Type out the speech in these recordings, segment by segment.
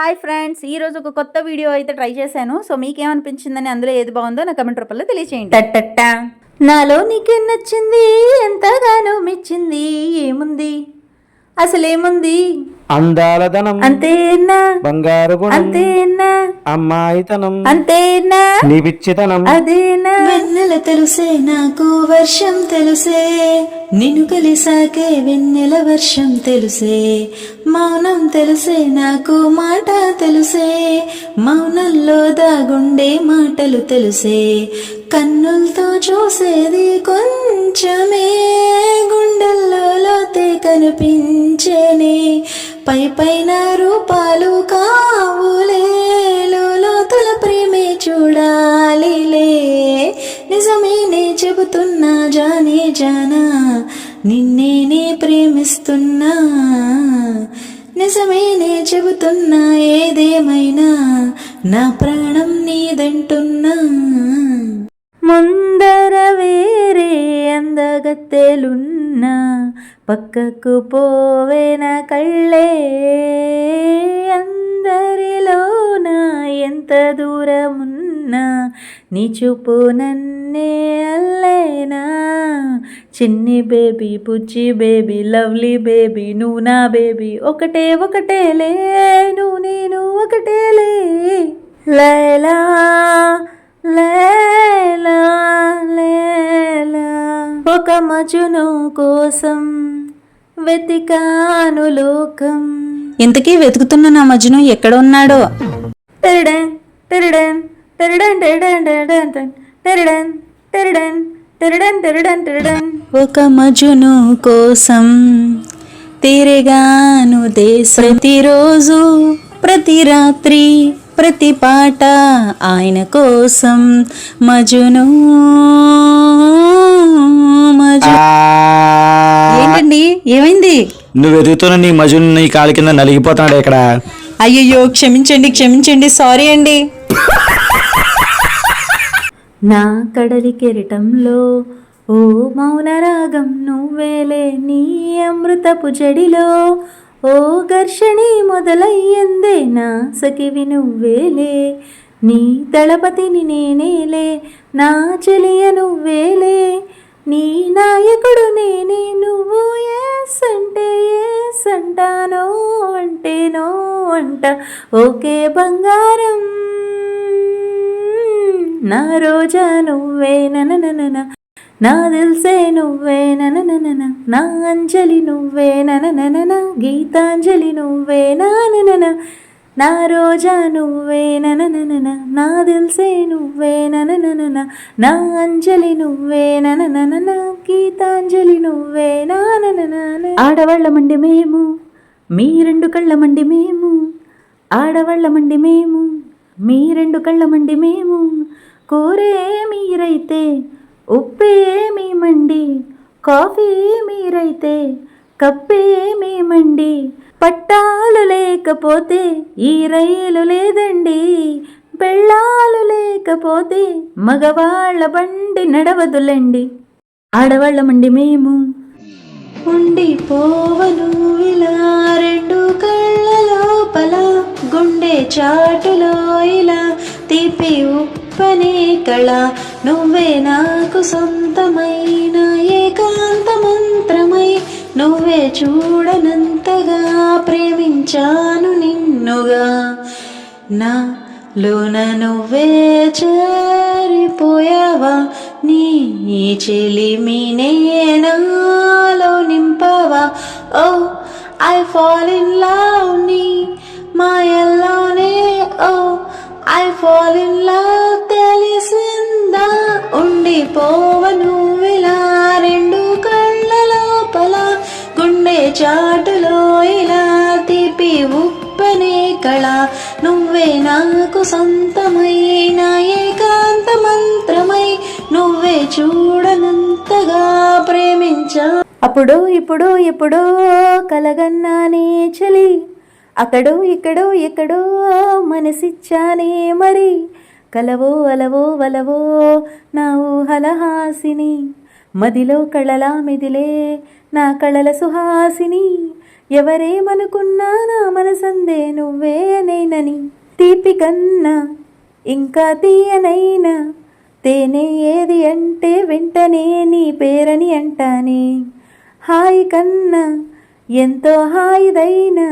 Hi friends ఈ రోజు ఒక కొత్త వీడియో అయితే ట్రై చేశాను. సో మీకేమనిపించిందని అందులో ఏది బాగుందో నా కమెంట్ రూపంలో తెలియచేయండి. టట్టట్టా నాలో నీకేం నచ్చింది? ఎంతగానో మెచ్చింది? ఏముంది? అసలేముంది? అందాలదనం అంతేనా? బంగారు గుణం అంతేనా? అమ్మాయితనం అంతేనా? నీ పిచ్చితనం అదేనా? వెన్నెల తెలుసే నాకు వర్షం తెలుసే. నిన్ను కలిసాకే వెన్నెల వర్షం తెలుసే. మౌనం తెలుసే నాకు మాట తెలుసే. మౌనంలో దాగుండే మాటలు తెలుసే. కన్నులతో చూసేది కొంచెమే. గుండెల్లో లోతే కనిపించేనే. పై పైన రూపాలు కావులే లోతుల ప్రేమే చూడాలిలే నిజమేనే చెబుతున్నా జానే జానా నిన్నేనే ప్రేమిస్తున్నా. నిజమేనే చెబుతున్నా ఏదేమైనా నా ప్రాణం నీదంటున్నా. ముందర అందగత్తెలున్నా పక్కకు పోవేన కళ్ళే. అందరిలోన ఎంత దూరమున్నా నీ చూపు నన్నే అల్లేనా? చిన్ని బేబీ పుచ్చి బేబీ లవ్లీ బేబీ నువ్వు నా బేబీ ఒకటే ఒకటేలే నువ్వు నేను ఒకటేలే లైలా లైలా ఒక మజును కోసం వెతికాను లోకం. ఇంతకీ వెతుకుతున్న నా మజ్ను ఎక్కడ ఉన్నాడో? టెరిడెన్ టెరిడెన్ టెరిడెన్ టెరిడెన్ టెరిడెన్ టెరిడెన్ టెరిడెన్ టెరిడెన్ టెరిడెన్ టెరిడెన్ ఒక మజును కోసం తిరిగాను దేశ. ప్రతిరోజు ప్రతి రాత్రి ప్రతి పాట ఆయన కోసం. మజును మజు. ఏంటండి? ఏమైంది? నువ్వు ఎదుగుతున్న నీ మజుని నీ కాలి కింద నలిగిపోతున్నాడు ఇక్కడ. అయ్యయ్యో క్షమించండి క్షమించండి సారీ అండి. నా కడలి కెరటంలో ఓ మౌన రాగం నువ్వేలే నీ అమృతపు జడిలో. ఓ ఘర్షణి మొదలయ్యందే నా సఖివి నువ్వేలే నీ దళపతిని నేనేలే నా చెలియ నువ్వేలే. నీ నాయకుడు నేనే నువ్వు ఎస్ అంటే ఎస్ అంటానో అంటేనో అంట. ఓకే బంగారం నా రోజా నువ్వే నన నా దిల్సే నువ్వే ననననన నా అంజలి నువ్వే ననననన గీతాంజలి నువ్వే నాననన నా రోజా నువ్వే ననననన నా దిల్సే నువ్వే ననననన నా అంజలి నువ్వే ననననన గీతాంజలి నువ్వే నాననన ఆడవాళ్ళమండి మేము మీ రెండు కళ్ళమండి మేము ఆడవాళ్ళమండి మేము మీ రెండు కళ్ళమండి మేము కోరే మీరైతే ఉప్పే మేమండి కాఫీ మీరైతే కప్పేమేమండి పట్టాలు లేకపోతే ఈ రైలు లేదండి పెళ్ళాలు లేకపోతే మగవాళ్ళ బండి నడవదులండి. ఆడవాళ్ళమండి మేము. ఉండిపోవను ఇలా రెండు కళ్ళ లోపల గుండె చాటులో ఇలా తీపి ఉప్పనే కళ. నువ్వే నాకు సొంతమైన ఏకాంత మంత్రమై నువ్వే చూడనంతగా ప్రేమించాను నిన్నుగా. నా లోన నువ్వే చేరిపోయావా? నీ చెలిమి నేనాలో నింపవా? Oh I fall in love నీ మాయల్లోనే. Oh I fall in love పోవను ఇలా రెండు కళ్ళ లోపల గుండె చాటులో ఇలా తిపి ఉప్పనే కళ. నువ్వే నాకు సొంతమైన ఏకాంత మంత్రమై నువ్వే చూడనంతగా ప్రేమించా. అప్పుడు ఇప్పుడు ఎప్పుడో కలగన్నానే చలి అక్కడో ఇక్కడో ఎక్కడో మనసిచ్చానే మరి. కలవో అలవో వలవో నా ఊహలహాసిని మదిలో కళలా మెదిలే నా కళల సుహాసిని. ఎవరేమనుకున్నా నా మనసందే నువ్వేనైనని తీపి కన్నా ఇంకా తీయనైనా తేనే ఏది అంటే వెంటనే నీ పేరని అంటానే. హాయి కన్నా ఎంతో హాయిదైనా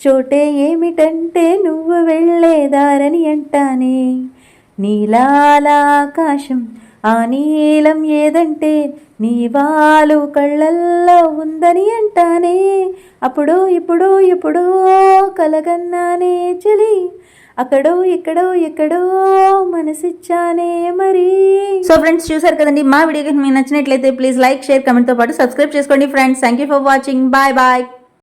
చోటే ఏమిటంటే నువ్వు వెళ్ళేదారని అంటానే. నీలాలాకాశం ఆ నీలం ఏదంటే నీ వాలు కళ్ళల్లో ఉందని అంటానే. అప్పుడు ఇప్పుడు ఎప్పుడో కలగన్నానే చలి. అక్కడో ఇక్కడో ఎక్కడో మనసిచ్చానే మరి. సో ఫ్రెండ్స్ చూసారు కదండి మా వీడియో మీకు నచ్చినట్లయితే ప్లీజ్ లైక్ షేర్ కమెంట్తో పాటు సబ్స్క్రైబ్ చేసుకోండి friends. Thank you for watching bye bye